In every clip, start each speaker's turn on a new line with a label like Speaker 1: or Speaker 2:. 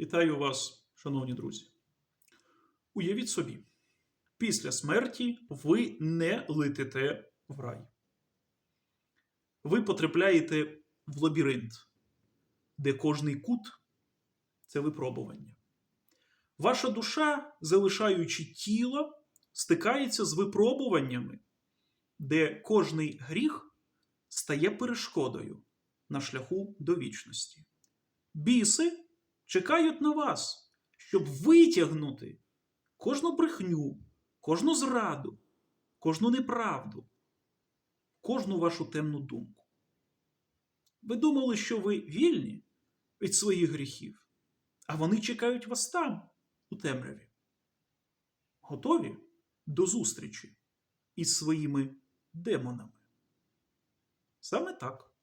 Speaker 1: Вітаю вас, шановні друзі. Уявіть собі, після смерті ви не летите в рай. Ви потрапляєте в лабіринт, де кожний кут це випробування. Ваша душа, залишаючи тіло, стикається з випробуваннями, де кожний гріх стає перешкодою на шляху до вічності. Біси чекають на вас, щоб витягнути кожну брехню, кожну зраду, кожну неправду, кожну вашу темну думку. Ви думали, що ви вільні від своїх гріхів, а вони чекають вас там, у темряві. Готові до зустрічі із своїми демонами. Саме так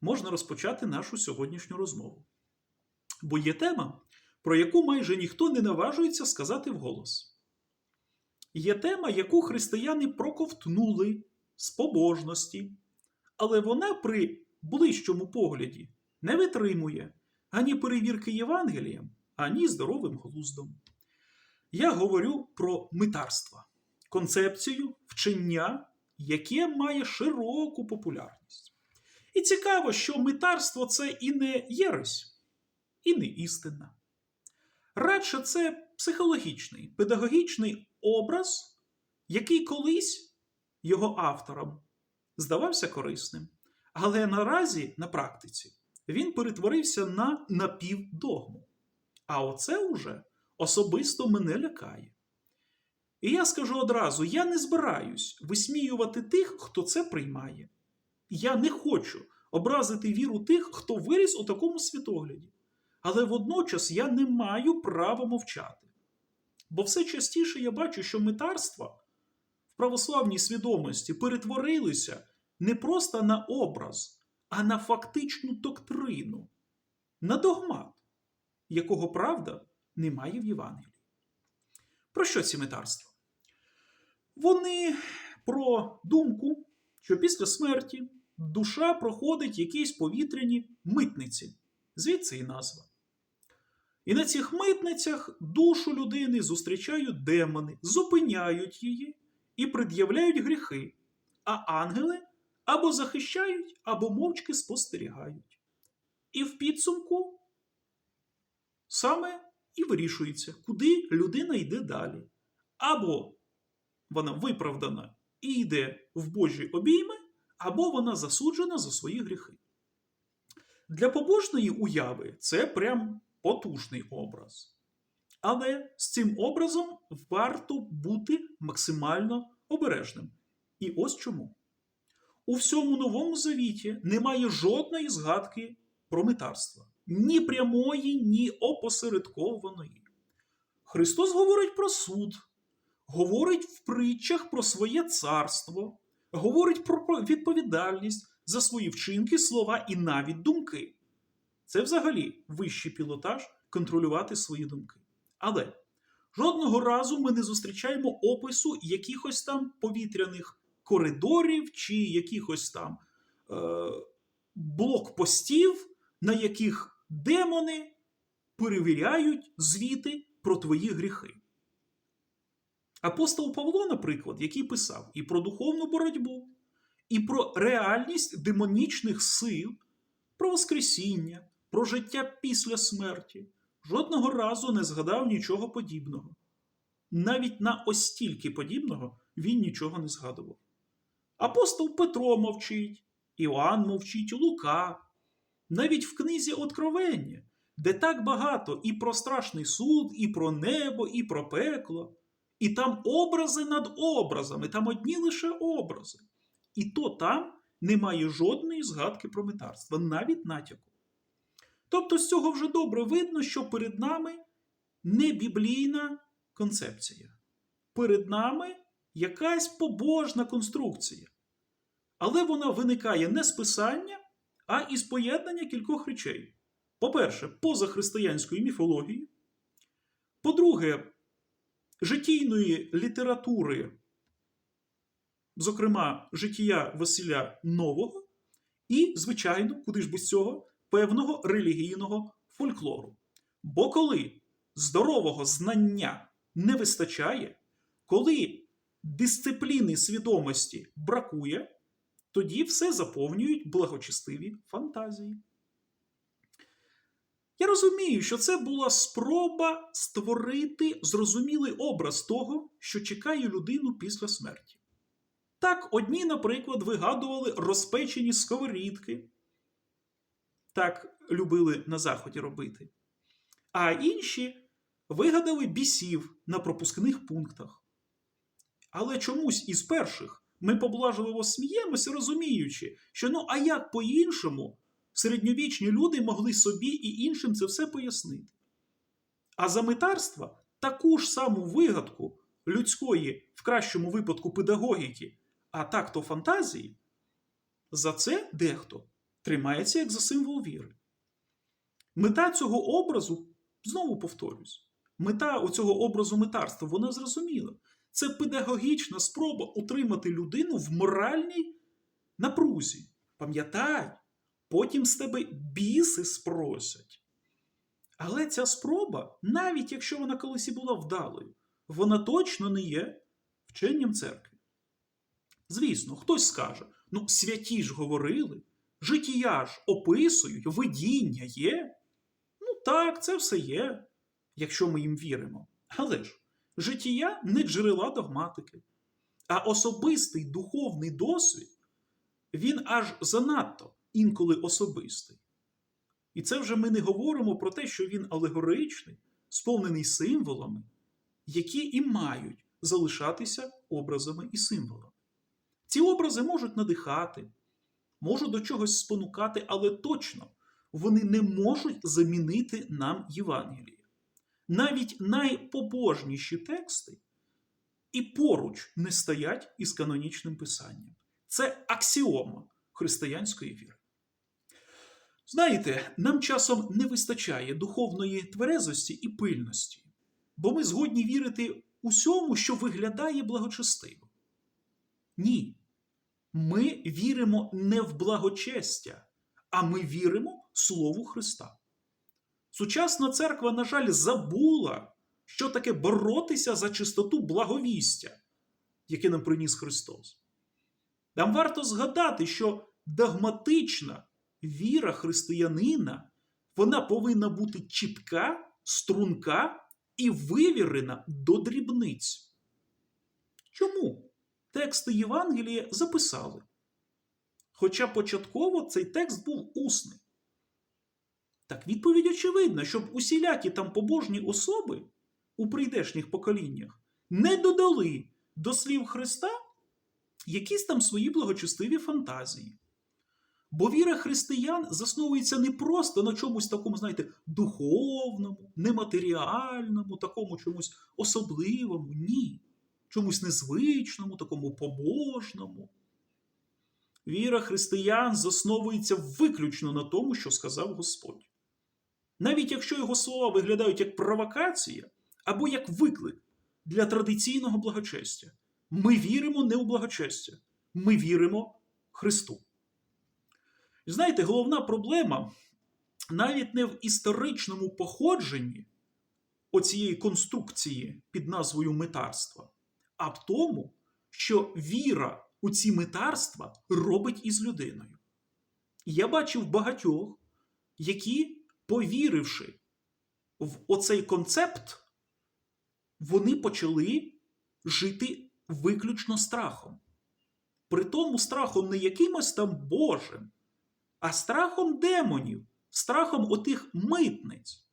Speaker 1: можна розпочати нашу сьогоднішню розмову. Бо є тема, про яку майже ніхто не наважується сказати вголос. Є тема, яку християни проковтнули з побожності, але вона при ближчому погляді не витримує ані перевірки Євангелієм, ані здоровим глуздом. Я говорю про митарство, концепцію вчення, яке має широку популярність. І цікаво, що митарство це і не єресь, і не істина. Радше це психологічний, педагогічний образ, який колись його авторам здавався корисним. Але наразі на практиці він перетворився на напівдогму. А оце уже особисто мене лякає. І я скажу одразу: я не збираюсь висміювати тих, хто це приймає. Я не хочу образити віру тих, хто виріс у такому світогляді. Але водночас я не маю права мовчати. Бо все частіше я бачу, що митарства в православній свідомості перетворилися не просто на образ, а на фактичну доктрину, на догмат, якого правда немає в Євангелії. Про що ці митарства? Вони про думку, що після смерті душа проходить якісь повітряні митниці, звідси і назва. І на цих митницях душу людини зустрічають демони, зупиняють її і пред'являють гріхи, а ангели або захищають, або мовчки спостерігають. І в підсумку саме і вирішується, куди людина йде далі. Або вона виправдана і йде в Божі обійми, або вона засуджена за свої гріхи. Для побожної уяви це прям потужний образ. Але з цим образом варто бути максимально обережним. І ось чому. У всьому новому завіті немає жодної згадки про митарство. Ні прямої, ні опосередкованої. Христос говорить про суд, говорить в притчах про своє царство, говорить про відповідальність за свої вчинки, слова і навіть думки. Це взагалі вищий пілотаж контролювати свої думки. Але жодного разу ми не зустрічаємо опису якихось там повітряних коридорів чи якихось там е- блокпостів, на яких демони перевіряють звіти про твої гріхи. Апостол Павло, наприклад, який писав і про духовну боротьбу, і про реальність демонічних сил, про Воскресіння, про життя після смерті, жодного разу не згадав нічого подібного. Навіть на ось стільки подібного він нічого не згадував. Апостол Петро мовчить, Іоанн мовчить, Лука. Навіть в книзі Откровення, де так багато і про страшний суд, і про небо, і про пекло, і там образи над образами, там одні лише образи. І то там немає жодної згадки про митарство, навіть натяку. Тобто з цього вже добре видно, що перед нами не біблійна концепція. Перед нами якась побожна конструкція. Але вона виникає не з писання, а із поєднання кількох речей. По-перше, позахристиянської міфології. По-друге, житійної літератури, зокрема, життя Василя Нового, і, звичайно, куди ж без цього, певного релігійного фольклору. Бо коли здорового знання не вистачає, коли дисципліни свідомості бракує, тоді все заповнюють благочестиві фантазії. Я розумію, що це була спроба створити зрозумілий образ того, що чекає людину після смерті. Так, одні, наприклад, вигадували розпечені сковорідки, так любили на Заході робити, а інші вигадали бісів на пропускних пунктах. Але чомусь із перших ми поблажливо сміємося, розуміючи, що ну а як по-іншому середньовічні люди могли собі і іншим це все пояснити. А за метарства таку ж саму вигадку людської, в кращому випадку, педагогіки, а так то фантазії, за це дехто тримається як за символ віри. Мета цього образу, знову повторюсь, мета оцього образу метарства, вона зрозуміла. Це педагогічна спроба утримати людину в моральній напрузі. Пам'ятай, потім з тебе біси спросять. Але ця спроба, навіть якщо вона колись і була вдалою, вона точно не є вченням церкви. Звісно, хтось скаже: ну, святі ж говорили, життя ж описують, видіння є. Ну так, це все є, якщо ми їм віримо. Але ж життя не джерела догматики, а особистий духовний досвід, він аж занадто інколи особистий. І це вже ми не говоримо про те, що він алегоричний, сповнений символами, які і мають залишатися образами і символами. Ці образи можуть надихати, можуть до чогось спонукати, але точно вони не можуть замінити нам Євангеліє. Навіть найпобожніші тексти і поруч не стоять із канонічним писанням. Це аксіома християнської віри. Знаєте, нам часом не вистачає духовної тверезості і пильності, бо ми згодні вірити усьому, що виглядає благочестиво. Ні. Ми віримо не в благочестя, а ми віримо Слову Христа. Сучасна церква, на жаль, забула, що таке боротися за чистоту благовістя, яке нам приніс Христос. Нам варто згадати, що догматична віра християнина вона повинна бути чітка, струнка і вивірена до дрібниць. Чому тексти Євангелія записали? Хоча початково цей текст був усний. Так відповідь очевидна, щоб усілякі там побожні особи у прийдешніх поколіннях не додали до слів Христа якісь там свої благочестиві фантазії. Бо віра християн засновується не просто на чомусь такому, знаєте, духовному, нематеріальному, такому чомусь особливому, ні. Чомусь незвичному, такому побожному. Віра християн засновується виключно на тому, що сказав Господь. Навіть якщо його слова виглядають як провокація або як виклик для традиційного благочестя, ми віримо не у благочестя, ми віримо Христу. Знаєте, головна проблема навіть не в історичному походженні оцієї конструкції під назвою метарства, а в тому, що віра у ці метарства робить із людиною. Я бачив багатьох, які, повіривши в оцей концепт, вони почали жити виключно страхом. При тому страхом не якимось там Божим, а страхом демонів, страхом отих митниць.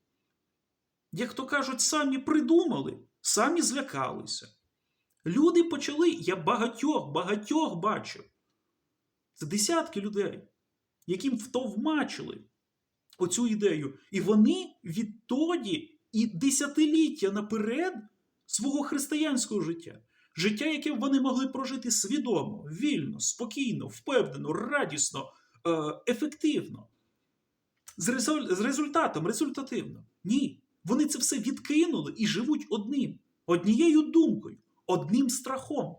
Speaker 1: Як то кажуть, самі придумали, самі злякалися. Люди почали, я багатьох, багатьох бачив. Це десятки людей, яким втовмачили оцю ідею. І вони відтоді і десятиліття наперед свого християнського життя. Життя, яке вони могли прожити свідомо, вільно, спокійно, впевнено, радісно, ефективно. З результатом, результативно. Ні. Вони це все відкинули і живуть одним, однією думкою, одним страхом.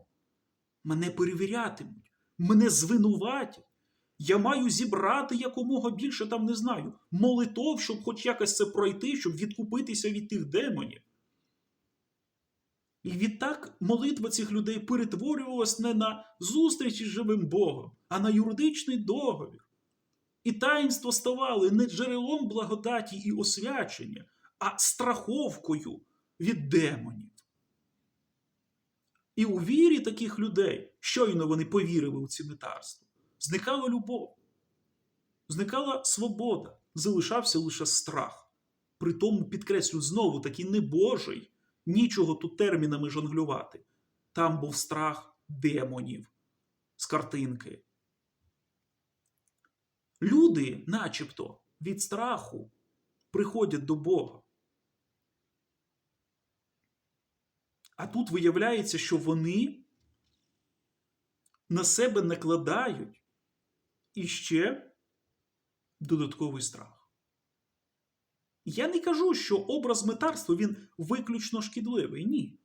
Speaker 1: Мене перевірятимуть, мене звинуватять, Я маю зібрати якомога більше там не знаю, молитов, щоб хоч якось це пройти, щоб відкупитися від тих демонів. І відтак молитва цих людей перетворювалась не на зустріч із живим Богом, а на юридичний договір. І таїнство ставали не джерелом благодаті і освячення, а страховкою від демонів. І у вірі таких людей, щойно вони повірили у ці метарства, зникала любов, зникала свобода, залишався лише страх. Притому, підкреслю, знову таки не Божий, нічого тут термінами жонглювати. Там був страх демонів з картинки. Люди, начебто, від страху приходять до Бога. А тут виявляється, що вони на себе накладають іще додатковий страх. Я не кажу, що образ метарства він виключно шкідливий. Ні.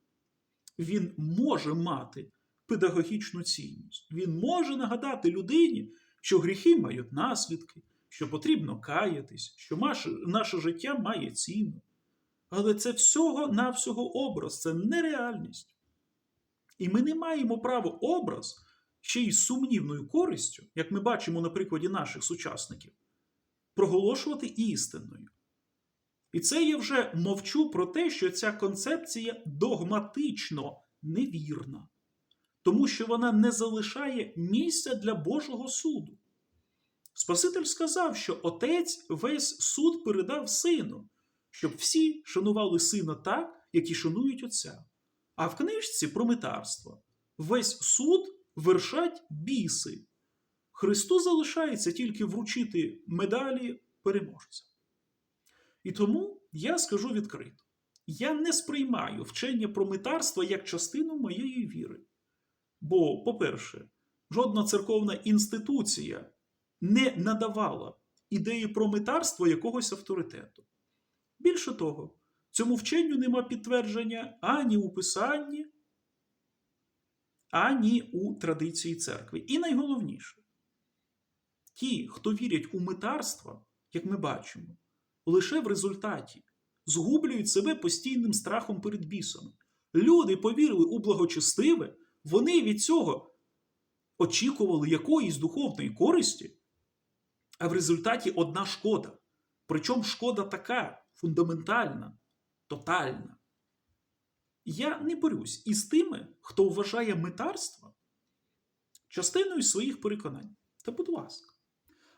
Speaker 1: Він може мати педагогічну цінність. Він може нагадати людині, що гріхи мають наслідки, що потрібно каятись, що наше, життя має ціну. Але це всього-навсього образ, це нереальність. І ми не маємо права образ ще й сумнівною користю, як ми бачимо на прикладі наших сучасників, проголошувати істинною. І це я вже мовчу про те, що ця концепція догматично невірна, тому що вона не залишає місця для Божого суду. Спаситель сказав, що Отець весь суд передав сину, щоб всі шанували сина так, як і шанують Отця. А в книжці про метарство весь суд вершать біси. Христу залишається тільки вручити медалі переможця. І тому я скажу відкрито: я не сприймаю вчення про метарство як частину моєї віри. Бо, по-перше, жодна церковна інституція не надавала ідеї про метарство якогось авторитету. Більше того, цьому вченню нема підтвердження ані у Писанні, ані у традиції церкви. І найголовніше, ті, хто вірять у метарство, як ми бачимо, лише в результаті згублюють себе постійним страхом перед бісом. Люди повірили у благочестиве, вони від цього очікували якоїсь духовної користі, а в результаті одна шкода. Причому шкода така фундаментальна, тотальна. Я не борюсь із тими, хто вважає метарство частиною своїх переконань. Та будь ласка.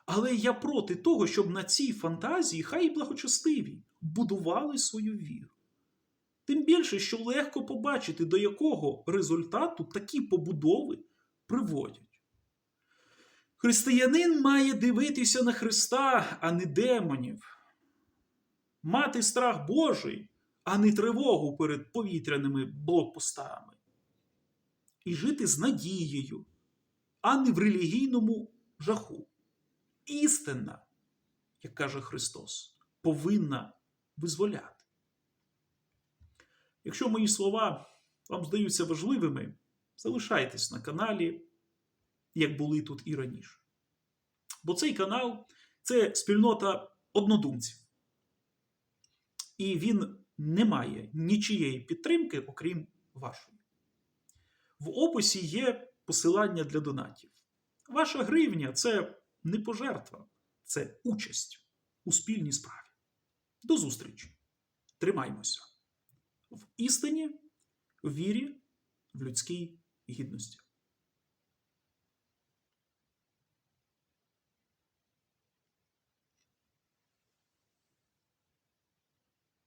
Speaker 1: Але я проти того, щоб на цій фантазії, хай і благочестиві, будували свою віру. Тим більше, що легко побачити, до якого результату такі побудови приводять. Християнин має дивитися на Христа, а не демонів, мати страх Божий, а не тривогу перед повітряними блокпостами, і жити з надією, а не в релігійному жаху. Істина, як каже Христос, повинна визволяти. Якщо мої слова вам здаються важливими, залишайтесь на каналі, як були тут і раніше. Бо цей канал це спільнота однодумців. І він не має нічієї підтримки, окрім вашої. В описі є посилання для донатів. Ваша гривня це не пожертва, це участь у спільній справі. До зустрічі! Тримаймося в істині, в вірі, в людській гідності.